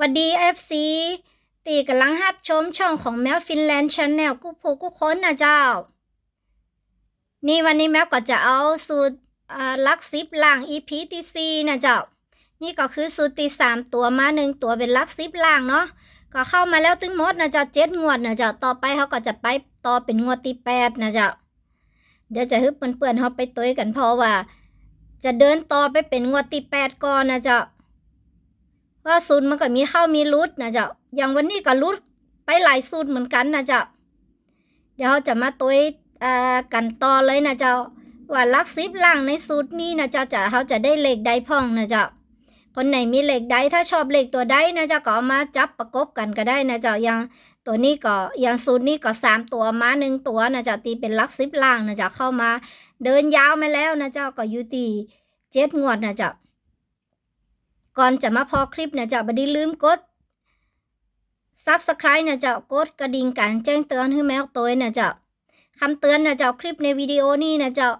วัดดี FC ตีกำลังฮับชมช่องของแมวฟินแลนด์ชาแนลกูผูกูค้นนะเจ้า นี่วันนี้แมวก็จะเอาสูตรลักซิปล่าง EP ที่สี่นะเจ้า นี่ก็คือสูตรที่สามตัวมาหนึ่งตัวเป็นลักซิปล่างเนาะก็เข้ามาแล้วถึงหมดนะเจ้าเจ็ดงวดนะเจ้าต่อไปเขาก็จะไปต่อเป็นงวดที่แปดนะเจ้าเดี๋ยวจะฮึบเปื่อนๆเขาไปตัวกันเพราะว่า จะเดินต่อไปเป็นงวดที่แปดก่อนนะเจ้า ว่าสูตรมันก็มีเข้ามีรุดนะเจ้าอย่างวันนี้ก็รุดไปหลายสูตรเหมือนกันนะเจ้าเดี๋ยวเราจะมาตัวอ่ากันต่อเลยนะเจ้าว่าลักซิปล่างในสูตรนี้นะเจ้าจะเขาจะได้เลขใดพ่องนะเจ้าคนไหนมีเหลขใดถ้าชอบเหลขตัวใดนะเจ้าก็เอามาจับประกบกันก็ได้นะเจ้าอย่างตัวนี้ก็อย่างสูตรนี้ก็สามตัวมาหนึ่งตัวนะเจ้าตีเป็นลักซิปล่างนะเจ้าเข้ามา เดินยาวมาแล้วนะเจ้าก็อยู่ที่เจ็ดงวดนะเจ้า ก่อนจะมาพอคลิปเนะเจ้าบัดนี้ลืมกด Subscribe นะเจ้ากดกระดิ่งการแจ้งเตือนให้แมวตัวเนะเจ้าคำเตือนเนะเจ้าคลิปในวิดีโอนี้นะเจ้า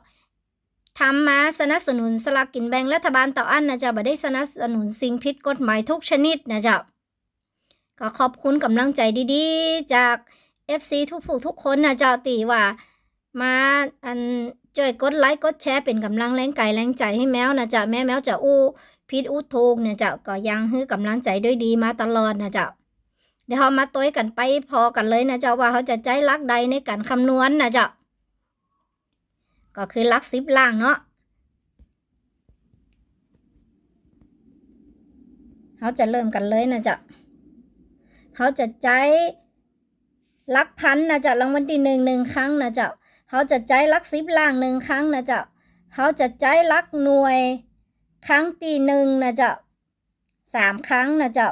ทำมาสนับสนุนสลากกินแบ่งรัฐบาลต่ออันนะเจ้าบ่ได้สนับสนุนสิ่งผิดกฎหมายทุกชนิดนะเจ้าก็ขอบคุณกำลังใจดีๆ จาก FC ทุกผู้ทุกคนนะเจ้าตีว่า มาอันช่วยกดไลค์กดแชร์เป็นกำลังแรงกายแรงใจให้แมวนะเจ้าแม่แมวจะอู้ พิษอุทูกเนี่ยเจ้าก็ยังให้กำลังใจด้วยดีมาตลอดนะเจ้าเดี๋ยวเรามาตัวกันไปพอกันเลยนะเจ้าว่าเขาจะใจลักใดในการคำนวณนะเจ้าก็คือลักสิบล่างเนาะเขาจะเริ่มกันเลยนะเจ้าเขาจะใจลักพันนะเจ้ารางวัลที่หนึ่งหนึ่งครั้งนะเจ้าเขาจะใจลักสิบล่างหนึ่งครั้งนะเจ้าเขาจะใจลักหน่วย ครั้งที่หนึ่งนะเจ้าสามครั้งนะเจ้า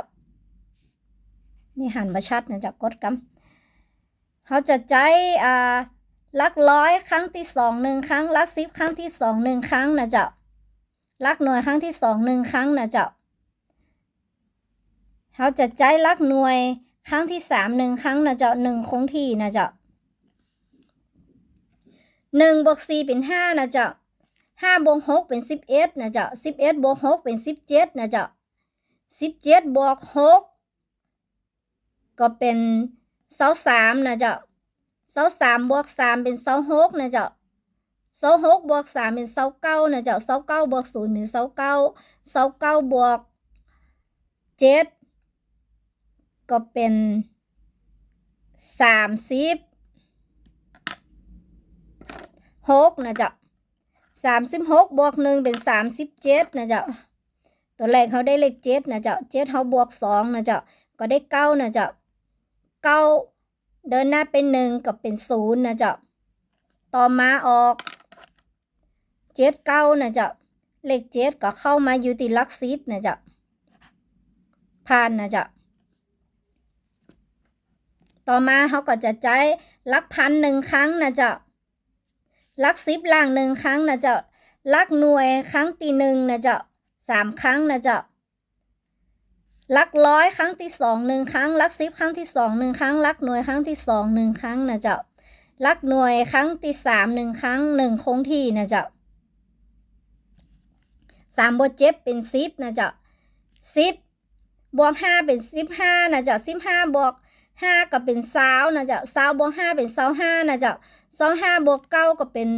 นี่หันมาชัดนะเจ้ากดกำเขาจะใจอ่าลักร้อยครั้งที่สองหนึ่งครั้งลักสิบครั้งที่สองหนึ่งครั้งนะเจ้าลักหน่วยครั้งที่สองหนึ่งครั้งนะเจ้าเขาจะใจลักหน่วยครั้งที่สามหนึ่งครั้งนะเจ้าหนึ่งคงที่นะเจ้าหนึ่งบวกสี่เป็นห้านะเจ้า ห้าบวกหกเป็นสิบเอ็ดนะเจ้าสิบเอ็ดบวกหกเป็นสิบเจ็ดนะเจ้าสิบเจ็ดบวกหกก็เป็นเสาสามนะเจ้าเสาสามบวกสามเป็นเสาหกนะเจ้าเสาหกบวกสามเป็นเสาเก้านะเจ้าเสาเก้าบวกศูนย์เป็นเสาเก้าเสาเก้าบวกเจ็ดก็เป็นสามสิบหกนะเจ้า สามสิบหกบวกหนึ่งเป็นสามสิบเจ็ดนะเจ้าตัวแรกเขาได้เลขเจ็ดนะเจ้าเจ็ดเขาบวกสองนะเจ้าก็ได้เก้านะเจ้าเก้าเดินหน้าเป็นหนึ่งก็เป็นศูนย์นะเจ้าต่อมาออกเจ็ดเก้านะเจ้าเลขเจ็ดก็เข้ามาอยู่ที่ลักสิบนะเจ้าผ่านนะเจ้าต่อมาเขาก็จะใช้ลักพันหนึ่งครั้งนะเจ้า ลักสิบล่างหนึ่งครั้งนะเจ้าลักหน่วยครั้งที่หนึ่งนะเจ้าสามครั้งนะเจ้าลักร้อยครั้งที่สองหนึ่งครั้งลักสิบครั้งที่สองหนึ่งครั้งลักหน่วยครั้งที่สองหนึ่งครั้งนะเจ้าลักหน่วยครั้งที่สามหนึ่งครั้งหนึ่งคงที่นะเจ้าสามบวกเจ็ดเป็นสิบนะเจ้าสิบบวกห้าเป็นสิบห้านะเจ้าสิบห้าบวก ห้าก็เป็นสาวนะเจ้าสาวบวกห้าเป็นสาวห้านะเจ้าสองห้าบวกเก้าก็เป็น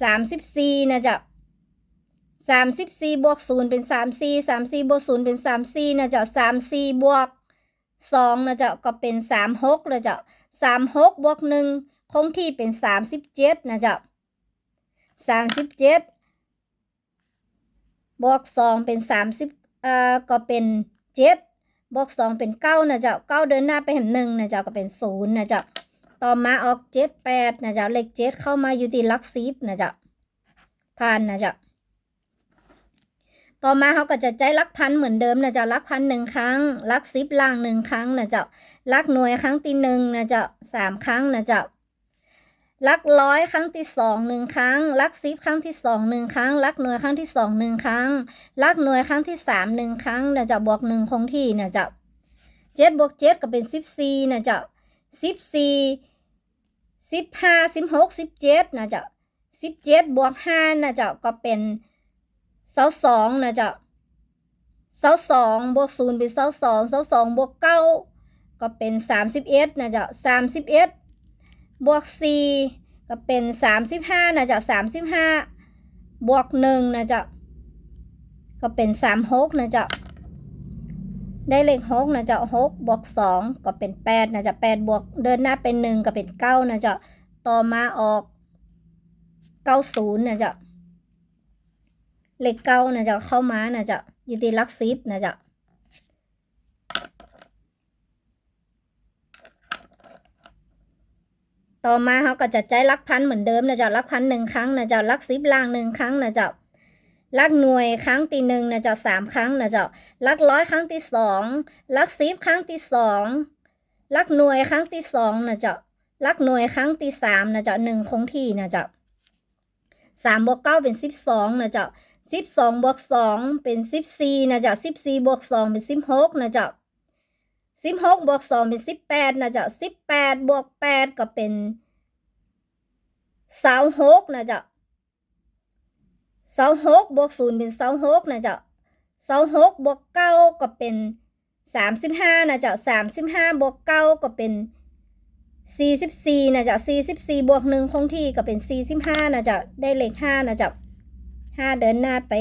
สามสิบสี่นะจ๊ะสามสิบสี่บวกศูนย์เป็นสามสี่สามสี่บวกศูนย์เป็นสามสี่นะจ๊ะสามสี่บวกสองนะจ๊ะก็เป็นสามหกนะจ๊ะสามหกบวกหนึ่งคงที่เป็นสามสิบเจ็ดนะจ๊ะสามสิบเจ็ดบวกสองเป็นสามสิบเอ่อก็เป็นเจ็ด บวกสองเป็นเก้านะจ๊ะเก้าเดินหน้าไปเห็นหนึ่งนะจ๊ะก็เป็นศูนย์นะจ๊ะต่อมาออกเจ็ดแปดนะจ๊ะเลขเจ็ดเข้ามาอยู่ที่ลักซิฟนะจ๊ะพันนะจ๊ะต่อมาเขาก็จะใจลักพันเหมือนเดิมนะจ๊ะลักพันหนึ่งครั้งลักซิฟล่างหนึ่งครั้งนะจ๊ะลักหน่วยครั้งที่หนึ่งนะจ๊ะสามครั้งนะจ๊ะ ลักร้อยครั้งที่สองหนึ่งครั้ง ลักซิบครั้งที่สองหนึ่งครั้ง ลักหน่วยครั้งที่สองหนึ่งครั้ง ลักหน่วยครั้งที่สามหนึ่งครั้งเนะจ๊ะบวกหนึ่งคงที่เนะจ๊ะเจ็ดบวกเจ็ดก็เป็นสิบสี่เนะจ๊ะสิบสี่สิบห้าสิบหกสิบเจ็ดนะจะสิบเจ็ดบวกห้านะจะก็เป็นเสาสองนะจะเสาสองบวกศูนย์เป็นเสาสองเสาสองบวกเก้าก็เป็นสามสิบเอ็ดนะจะสามสิบเอ็ด บวกสี่ก็เป็นสามสิบห้านะจ๊ะสามสิบห้าบวกหนึ่งนะจ๊ะก็เป็นสามหกนะจ๊ะได้เลขหกนะจ๊ะหกบวกสองก็เป็นแปดนะจ๊ะแปดบวกเดินหน้าเป็นหนึ่งก็เป็นเก้านะจ๊ะต่อมาออกเก้าศูนย์นะจ๊ะเลขเก้านะจ๊ะเข้ามานะจ๊ะอยู่ที่ลักสิบนะจ๊ะ ต่อมาเขาก็จะใจลักพันเหมือนเดิมนะจ๊ะลักพันหนึ่งครั้งนะจ๊ะลักสิบล่างหนึ่งครั้งนะจ๊ะลักหน่วยครั้งที่หนึ่งนะจ๊ะสามครั้งนะจ๊ะลักร้อยครั้งที่สองลักสิบครั้งที่สองลักหน่วยครั้งที่สองนะจ๊ะลักหน่วยครั้งที่สามนะจ๊ะหนึ่งคงที่นะจ๊ะสามบวกเก้าเป็นสิบสองนะจ๊ะสิบสองบวกสองเป็นสิบสี่นะจ๊ะสิบสี่บวกสองเป็นสิบหกนะจ๊ะ สิบหกบวกสองเป็นสิบแปดนะจ๊ะสิบแปดบวกแปดก็เป็นเสาหกนะจ๊ะเสาหกบวกศูนย์เป็นเสาหกนะจ๊ะเสาหกบวกเก้าก็เป็นสามสิบห้านะจ๊ะสามสิบห้าบวกเก้าก็เป็นสี่สิบสี่นะจ๊ะสี่สิบสี่บวกหนึ่งคงที่ก็เป็นสี่สิบห้านะจ๊ะได้เลขห้านะจ๊ะห้าเดินหน้าไป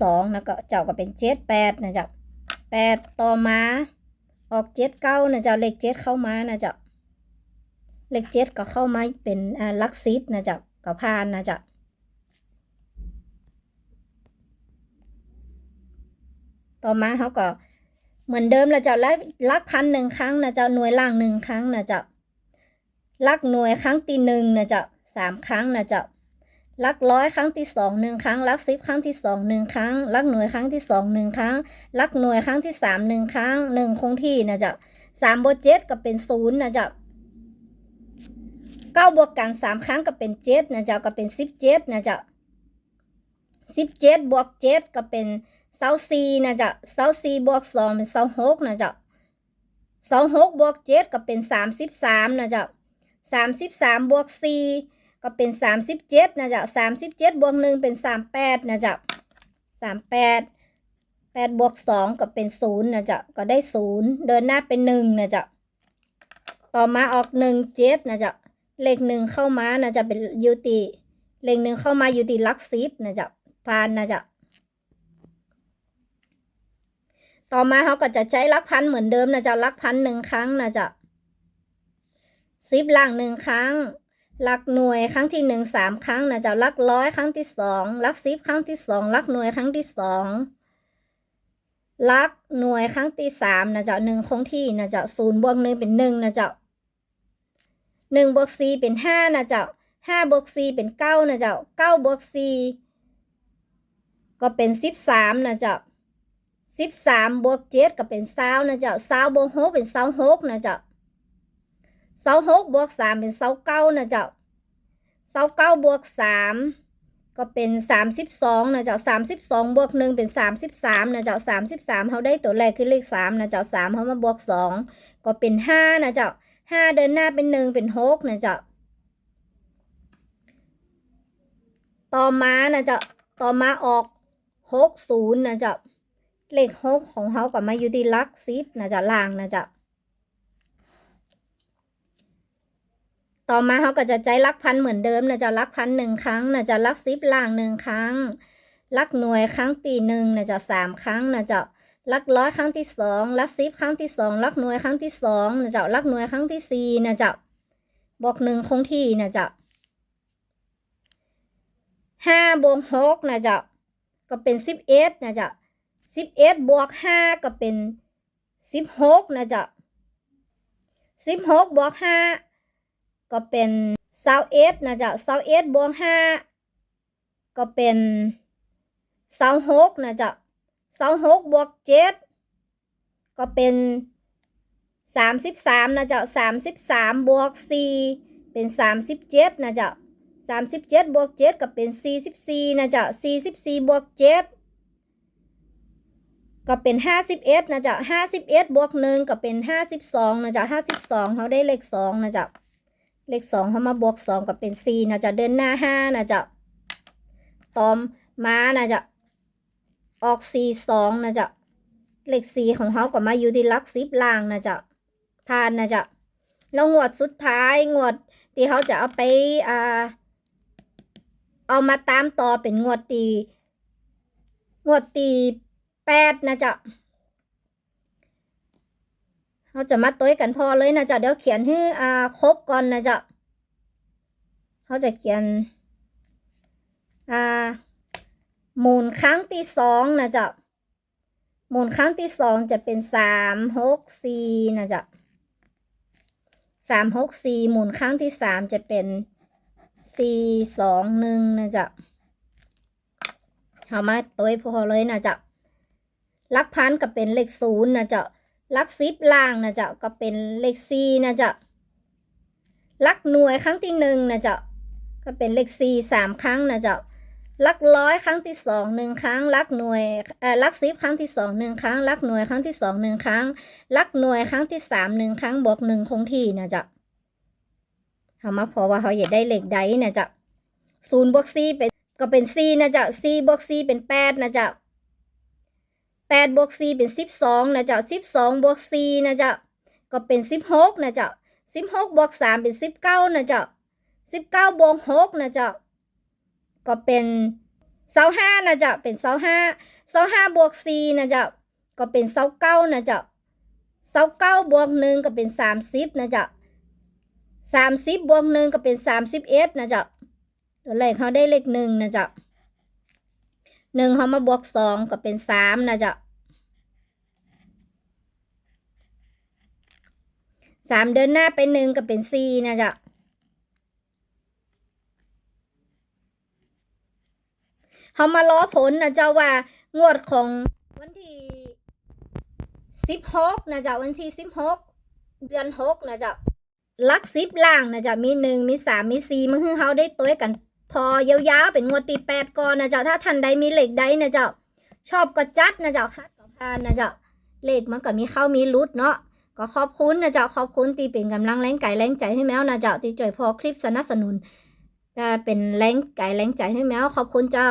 สองแล้วก็เจ้าก็เป็นเจ็ดแปดนะจ๊ะ แปดต่อมา ออกเจ็ดเก้านะจ๊ะเลขเจ็ดเข้ามานะจ๊ะเลขเจ็ดก็เข้ามาเป็นอ่าลักสิบนะจ๊ะก็ผ่านนะจ๊ะต่อมาเขาก็เหมือนเดิมแล้วจ้ะลักลักพันหนึ่งครั้งนะจ๊ะหน่วยล่างหนึ่งครั้งนะจ๊ะลักหน่วยครั้งที่หนึ่งนะจ๊ะสามครั้งนะจ๊ะ ลักร้อยครั้งที่สองหนึ่งครั้งลักสิบครั้งที่สองหนึ่งครั้งลักหน่วยครั้งที่สองหนึ่งครั้งลักหน่วยครั้งที่สามหนึ่งครั้งหนึ่งคงที่นะจ๊ะสามบวกเจ็ดก็เป็นศูนย์นะจ๊ะเก้าบวกกันสามครั้งก็เป็นเจ็ดนะจ๊ะก็เป็นสิบเจ็ดนะจ๊ะสิบเจ็ดบวกเจ็ดก็เป็นเสาสี่นะจ๊ะเสาสี่บวกสองเป็นเสาหกนะจ๊ะเสาหกบวกเจ็ดก็เป็นสามสิบสามนะจ๊ะสามสิบสามบวกสี่ ก็เป็นสามสิบเจ็ดนะจ๊ะสามสิบเจ็ดบวกหนึ่งเป็นสามแปดนะจ๊ะสามแปดแปดบวกสองก็เป็นศูนย์นะจ๊ะก็ได้ศูนย์เดินหน้าเป็นหนึ่งนะจ๊ะต่อมาออกหนึ่งเจ็ดนะจ๊ะเลขหนึ่งเข้ามานะจ๊ะเป็นยูติเลขหนึ่งเข้ามายูติลักซิปนะจ๊ะพานนะจ๊ะต่อมาเขาก็จะใช้ลักพันเหมือนเดิมนะจ๊ะลักพันหนึ่งครั้งนะจ๊ะซิปล่างหนึ่งครั้ง ลักหน่วยครั้งที่หนึ่งสามครั้งนะเจะลักร้อยครั้งที่สองลักซิปครั้งที่สองลักหน่วยครั้งที่สองลักหน่วยครั้งที่สามนะเจะหนึ่งคงที่นะเจะศูนย์บวกหนึ่งเป็นหนึ่งนะเจะหนึ่งบวกสี่เป็นห้านะเจ้าห้าบวกสี่เป็นเก้านะเจ้าเก้าบวกสี่ก็เป็นสิบสามนะเจ้าสิบสามบวกเจ็ดก็เป็นเศร้านะเจ้าเศร้าบวกหกเป็นเศร้าหกนะเจ้า เศร้าหกบวกสามเป็นเศร้าเก้านะเจ้าเศร้าเก้าบวกสามก็เป็นสามสิบสองนะเจ้าสามสิบสองบวกหนึ่งเป็นสามสิบสามนะเจ้าสามสิบสามเขาได้ตัวแรกคือเลขสามนะเจ้าสามเขามาบวกสองก็เป็นห้านะเจ้าห้าเดินหน้าเป็นหนึ่งเป็นหกนะจ๊ะต่อมานะจ๊ะต่อมาออกหกศูนย์นะจ๊ะเลขหกของเขาก็มาอยู่ที่ลักสิบนะจ๊ะล่างนะจ๊ะ ต่อมาเขาก็จะใจลักพันเหมือนเดิมนะจะลักพันหนึ่งครั้งนะจะลักสิบล่างหนึ่งครั้ง ลักหน่วยครั้งตีหนึ่งนะจะสามครั้งนะจะลักร้อยครั้งที่สองลักสิบครั้งที่สองลักหน่วยครั้งที่สองนะจ้าลักหน่วยครั้งที่สี่นะจ้าบอกหนึ่งคงที่นะจ้าห้าบวกหกนะเจ้าก็เป็นสิบเอ็ดนะเจ้าสิบเอ็ดบวกห้าก็เป็นสิบหกนะเจ้าสิบหกบวกห้า ก็เป็นเศร้าเอ็ดนะเจ้าเศร้าเอ็ดบวกห้าก็เป็นเศร้าหกนะเจ้าเสาหกบวกเจ็ดก็เป็นสามสิบสามนะเจ้าสามสิบสามบวกสี่เป็นสามสิบเจ็ดนะเจ้าสามสิบเจ็ดบวกเจ็ดก็เป็นสี่สิบสี่นะเจ้าสี่สิบสี่บวกเจ็ดก็เป็นห้าสิบเอ็ดนะเจ้าห้าสิบเอ็ดบวกหนึ่งก็เป็นห้าสิบสองนะเจ้าห้าสิบสองเขาได้เลขสองนะเจ้า เลขสองเขามาบวกสองก็เป็นสี่นะจ้าเดินหน้าห้านะจ้าตอมม้านะจ้าออกสี่สองนะจ๊ะเลขสี่ของเขาก็มาอยู่ที่ลักสิบล่างนะจ๊ะผ่านนะจ๊ะแล้วงวดสุดท้ายงวดที่เขาจะเอาไปอ่าเอามาตามต่อเป็นงวดตีงวดตีแปดนะจ๊ะ เราจะมาต้วยกันพอเลยนะจ๊ะเดี๋ยวเขียนให้อ่าครบก่อนนะจ๊ะเขาจะเขียนอ่าหมุนครั้งที่สองนะจ๊ะหมุนครั้งที่สองจะเป็นสามหกสี่นะจ๊ะสามหกสี่หมุนครั้งที่สามจะเป็นสี่สองหนึ่งนะจ๊ะเอามาตัวพอเลยนะจ๊ะลักพันก็เป็นเลขศูนย์นะจ๊ะ ลักซิบล่างนะจ๊ะก็เป็นเลขซีนะจ๊ะลักหน่วยครั้งที่หนึ่งนะจ๊ะก็เป็นเลขซีสามครั้งนะจ๊ะลักร้อยครั้งที่สองหนึ่งครั้งลักหน่วยเอ่อลักซิบครั้งที่สองหนึ่งครั้งลักหน่วยครั้งที่สองหนึ่งครั้งลักหน่วยครั้งที่สามหนึ่งครั้งบวกหนึ่งคงที่นะจ๊ะทำมาพอว่าเขาอยากได้เลขใดนะจ๊ะศูนย์บวกซีเป็นก็เป็นซีนะจ๊ะซีบวกซีเป็นแปดนะจ๊ะ 8บวก4เป็น 12 นะเจ้า12บวก4นะเจ้าก็เป็น 16 นะเจ้า16บวก3เป็น 19 นะเจ้า19บวก6นะเจ้าก็เป็น25นะเจ้าเป็น25 25บวก4นะเจ้าก็เป็น29นะเจ้าเสาเก้าบวกหนึ่งก็เป็นสามสิบนะจ๊ะสามสิบบวกหนึ่งก็เป็นสามสิบเอ็นะจ๊ะตัวเลขเขาได้เลขหนึ่งนะจ๊ะหนึ่งเขามาบวกสองก็เป็นสามนะจ๊ะ สามเดินหน้าไปหนึ่งก็เป็นสี่นะจ๊ะเขามาล้อผลนะเจ้าว่างวดของวันที่สิบหกนะจ้าวันที่สิบหกเดือนหกนะจ้าลักสิบล่างนะจ้ามีหนึ่งมีสามมีสี่มันคือเขาได้ตัวกัน พอยาวๆเป็นงวดตีแปดก่อนนะจ้าถ้าทันใดมีเหล็กใดนะจ้าชอบก็จัดนะจ้าคัดก็พานนะจ้าเหลขมันก็มีเข้ามีรุดเนาะ ก็ขอบคุณนะเจ้าขอบคุณตีเป็นกำลังแรงกายแรงใจให้แมวนะเจ้าตีจ่อยพอคลิปสนับสนุนอ่าเป็นแรงกายแรงใจให้แมวขอบคุณเจ้า